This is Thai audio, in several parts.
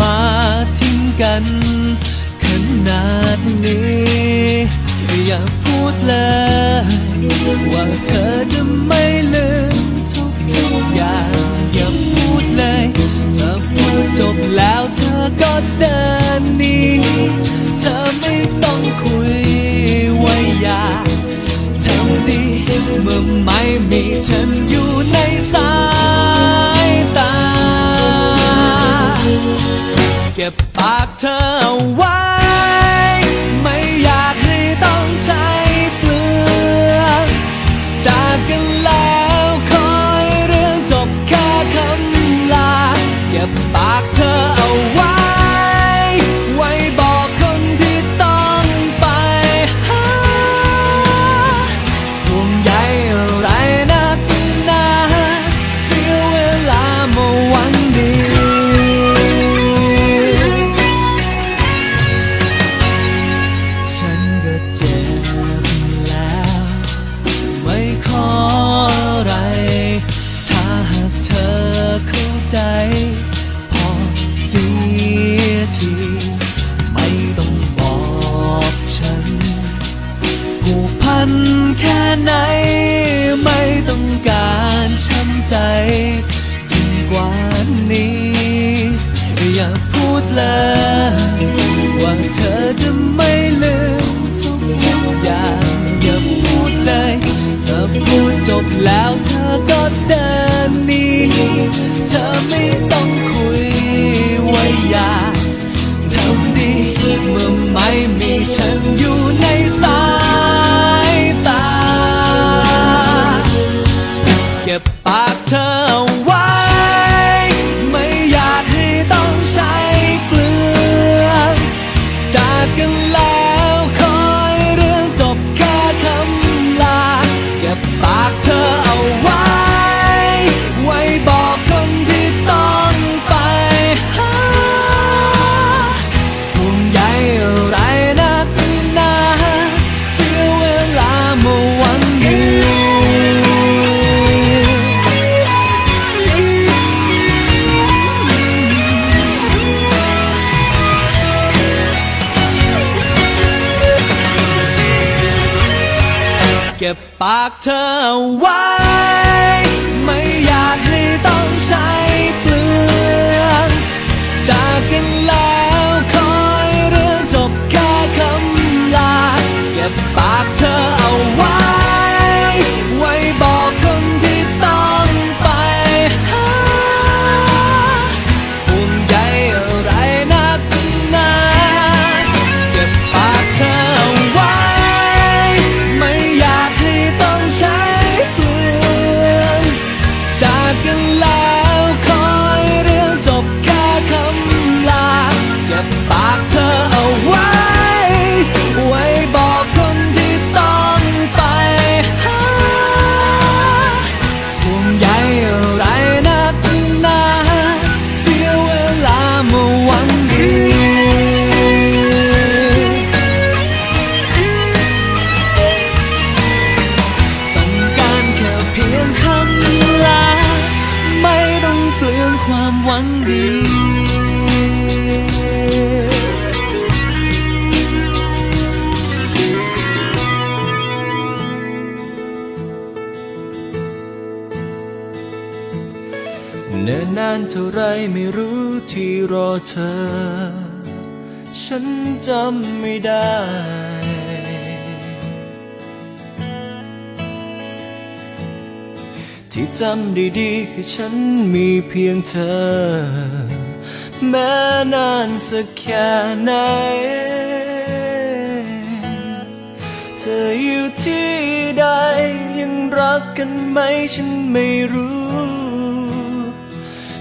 มาทิ้งกัน ขนาดนี้ อย่าพูดเลย ว่าเธอจะไม่ลืมทุกทุกอย่าง อย่าพูดเลยเธอพูดจบแล้วเธอก็เดินหนีเธอไม่ต้องคุยว่าอยากทำดีเมื่อไม่มีฉันอยู่ในสาย แค่ไหน ไม่ต้องการช้ำใจยิ่งกว่านี้ อย่าพูดเลยว่าเธอจะไม่ลืมทุกทุกอย่าง อย่าพูดเลย เธอพูดจบแล้วเธอก็เดินหนีเธอไม่ต้องคุยว่าอยากทำดีเมื่อไม่มีฉันอยู่ใน เก็บปากเธอไว้ ไม่อยากให้ต้องใช้ เนิ่นนานเท่าไรไม่รู้ที่รอเธอ ฉันจำไม่ได้ ที่จำได้ดีคือฉันมีเพียงเธอ แม้นานสักแค่ไหน เธออยู่ที่ใดยังรักกันไหมฉันไม่รู้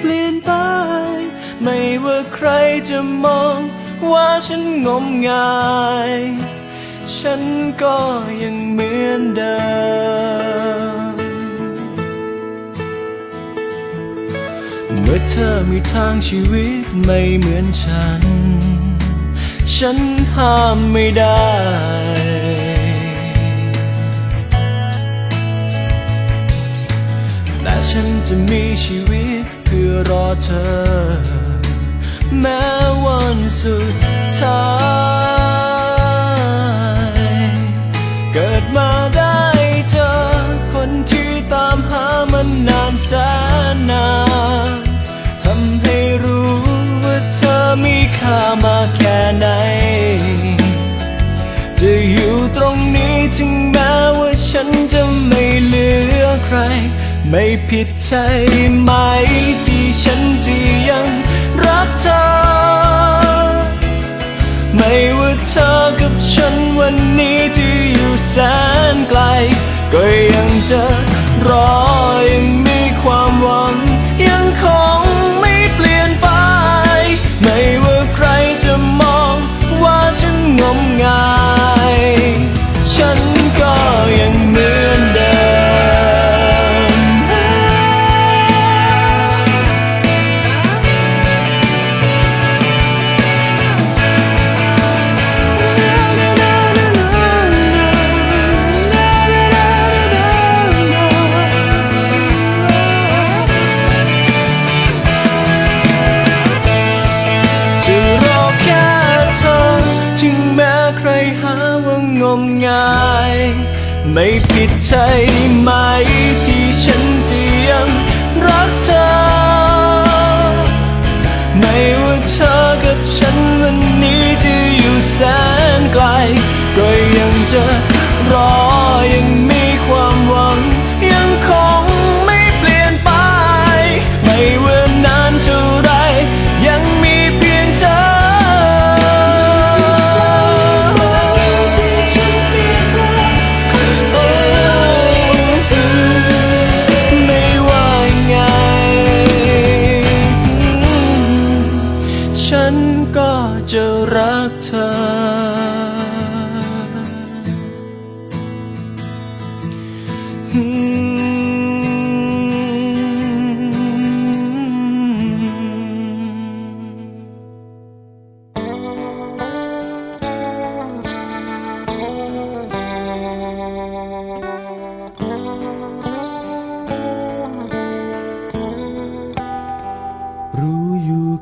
เปลี่ยนไป ไม่ว่าใครจะมองว่าฉันงมงาย ฉันก็ยังเหมือนเดิม เมื่อเธอมีทางชีวิตไม่เหมือนฉัน ฉันห้ามไม่ได้แต่ฉันจะมีชีวิต เพื่อรอเธอ แม้วันสุดท้าย เกิดมาได้เจอ คนที่ตามหามันนานแสนนานทำให้รู้ว่าเธอมีค่ามาแค่ไหน จะอยู่ตรงนี้ถึงแม้ ไม่ผิดใช่ไหมที่ฉันที่ยังรักเธอ ไม่ว่าเธอกับฉันวันนี้ที่อยู่แสนไกล ก็ยังจะรอยัง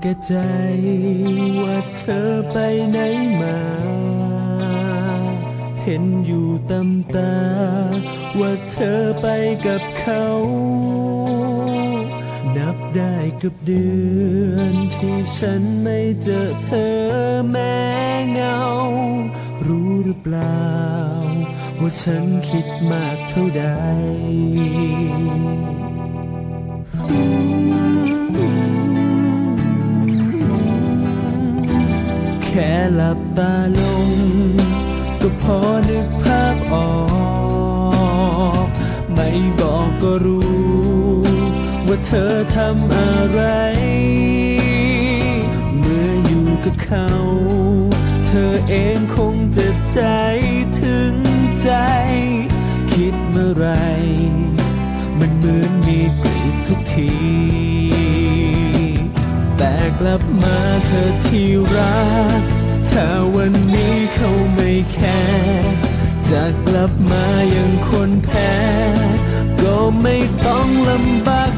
แก่ใจว่าเธอไปไหนมา เห็นอยู่ตำตา ว่าเธอไปกับเขา นับได้กับเดือนที่ฉันไม่เจอเธอแม้เงา รู้หรือเปล่า ว่าฉันคิดมากเท่าใด หลับตาลง ก็พอนึกภาพออก ไม่บอกก็รู้ ว่าเธอทำอะไร เมื่ออยู่กับเขา เธอเองคงจะใจถึงใจ คิดเมื่อไร มันเหมือนมีกรีดทุกทีแต่กลับมาเธอที่รัก ถ้าวันนี้เขาไม่แคร์จะกลับมายังคนแพ้ ก็ไม่ต้องลำบาก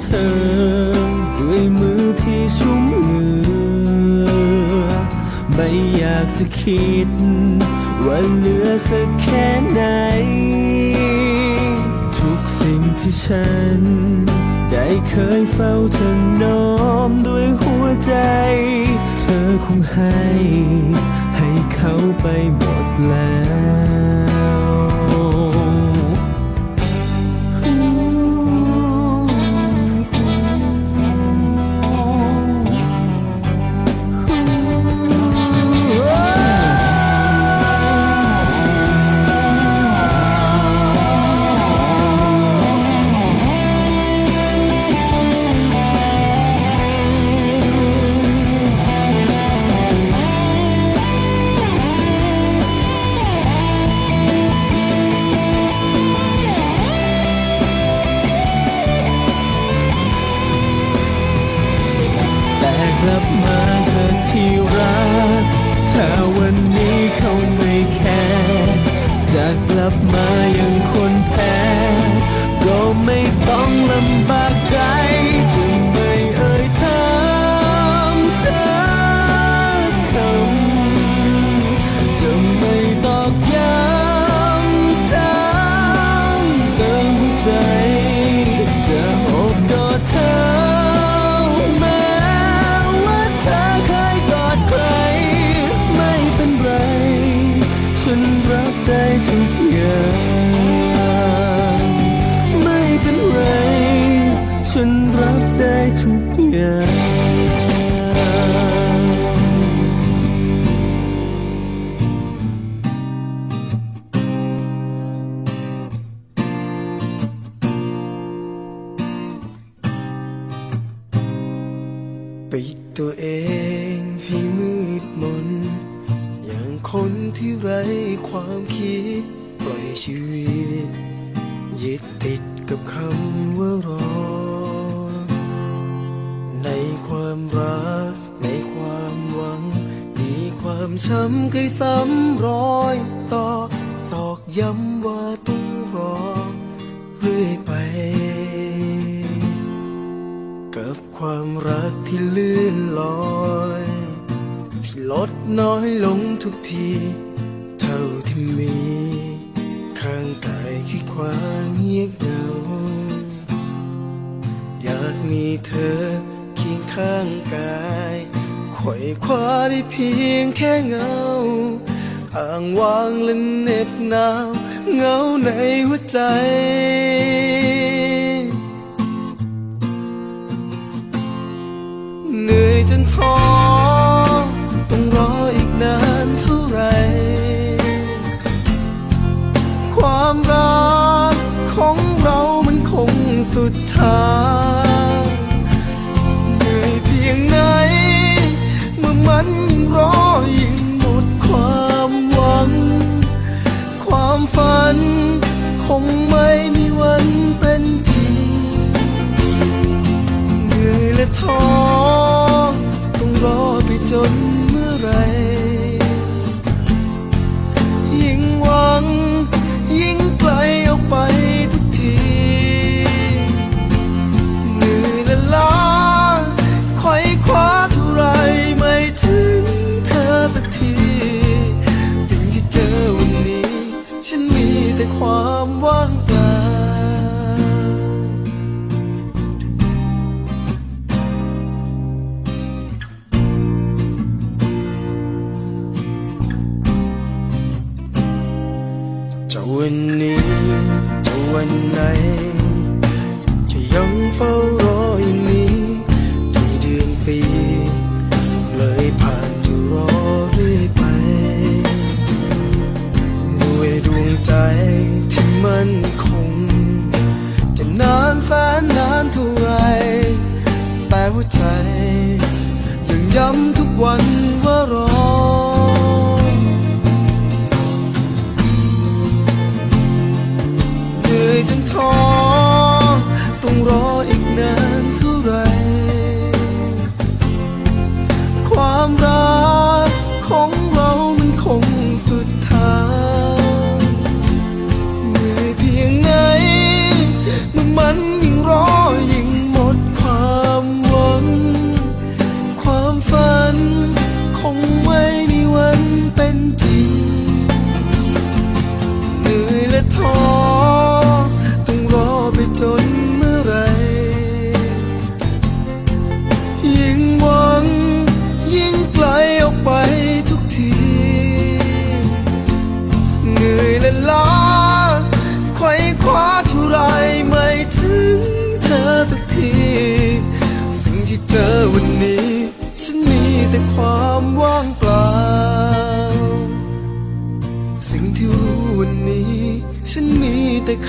เธอ ด้วยมือที่ชุ่มเหงื่อไม่อยากจะคิด ว่าเหลือสักแค่ไหน ทุกสิ่งที่ฉัน ได้เคยเฝ้าเธอน้อมด้วยหัวใจ เธอคงให้ ให้เขาไปหมดแล้ว ปิดตัวเองให้มืดมน อย่างคนที่ไร้ความคิดปล่อยชีวิตยึดติดกับคำว่ารอ ในความรัก ในความหวัง มีความช้ำเคยซ้ำรอยต่อ ตอกย้ำว่าต้องรอเรื่อยไป กับความรัก ที่ลื่นลอย ที่ลดน้อยลงทุกที เท่าที่มี ข้างกายคือความเงียบเหงา อยากมีเธอเคียงข้างกายไขว่คว้าได้เพียงแค่เงาอ้างวางและเหน็บหนาว เงาในหัวใจ อ ต้องรออีกนานเท่าไร ความรักของเรามันคงสุดท้าย ฉันมีแต่ความว่าง ย้ำทุกวันว่ารอ เหนื่อยจนท้อ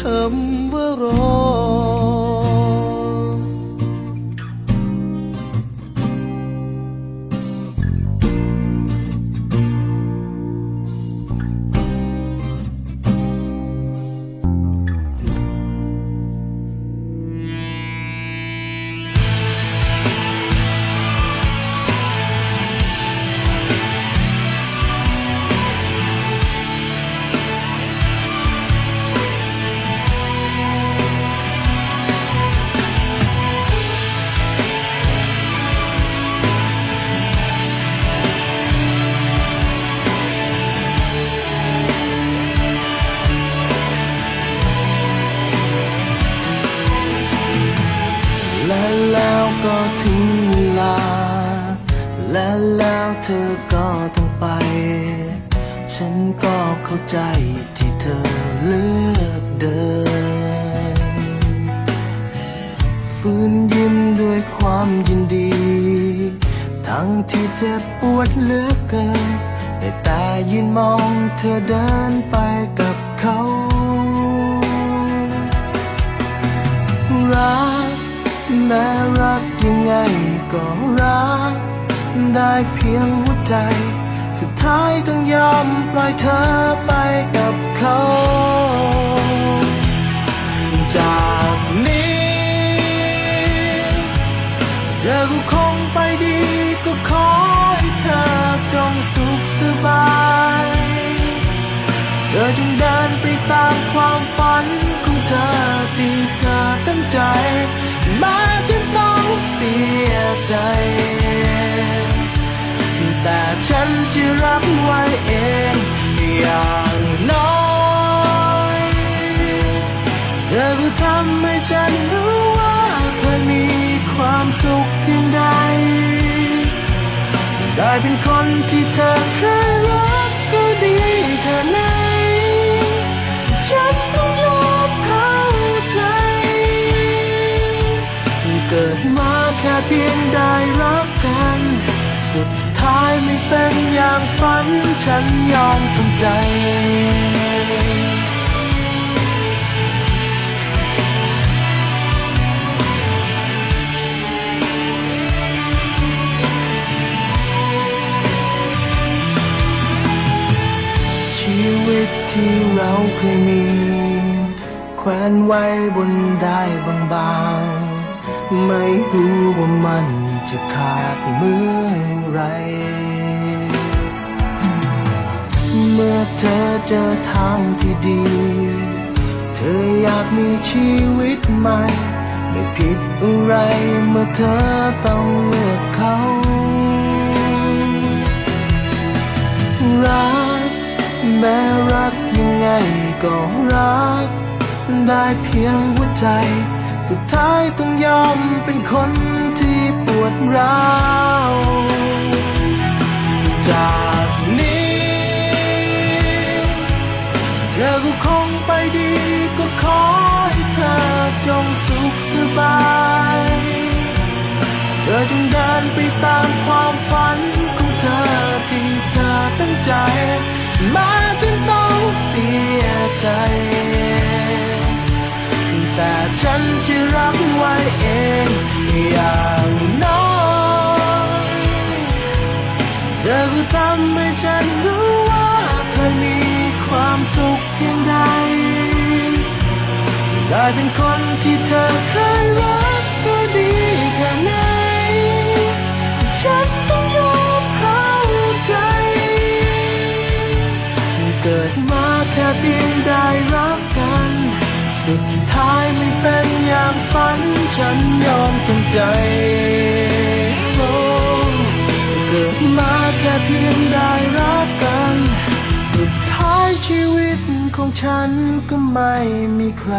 แก็ถึงเวลา และแล้วเธอก็ต้องไป ฉันก็เข้าใจที่เธอเลือกเดินฟื้นยิ้มด้วยความยินดี ทั้งที่เจ็บปวดเหลือเกินได้แต่ยืนมองเธอเดินไปกับเขารักแม้รัก ยังไงก็รัก ได้เพียงหัวใจ สุดท้ายต้องยอมปล่อยเธอไปกับเขา แต่ฉันจะรับไว้เองอย่างน้อยเธอก็ทำให้ฉันรู้ว่าเธอมีความสุขเพียงใดได้เป็นคนที่เธอเคยรักก็ดีแค่ไหนฉันต้องยอมเข้าใจ เกิดมาแค่เพียงได้รัก ท้ายไม่เป็นอย่างฝันฉันยอมทำใจชีวิตที่เราเคยมี แขวนไว้บนได้บางๆ ไม่รู้ว่ามัน จะขาดเมื่อไร เมื่อเธอเจอทางที่ดี เธออยากมีชีวิตใหม่ ไม่ผิดอะไรเมื่อเธอต้องเลือกเขารักแม้รักยังไงก็รัก ได้เพียงหัวใจ สุดท้ายต้องยอมเป็นคน วดร้าวจากนี้ เธอก็คงไปดีก็ขอให้เธอจงสุขสบาย เธอจงเดินไปตามความฝันของเธอที่เธอตั้งใจม้จะต้องเสียใจ แต่ฉันจะรับไว้เองอย่างำให้ฉันรู้ว่าเธอมีความสุขเพียงใด ได้เป็นคนที่เธอเคยรักก็ดีแค่ไหน ฉันต้องยอมเข้าใจ เกิดมาแค่เพียงได้รักกัน สุดท้ายไม่เป็นอย่างฝัน ฉันยอมทำใจ เพียงได้รักกัน สุดท้ายชีวิตของฉันก็ไม่มีใคร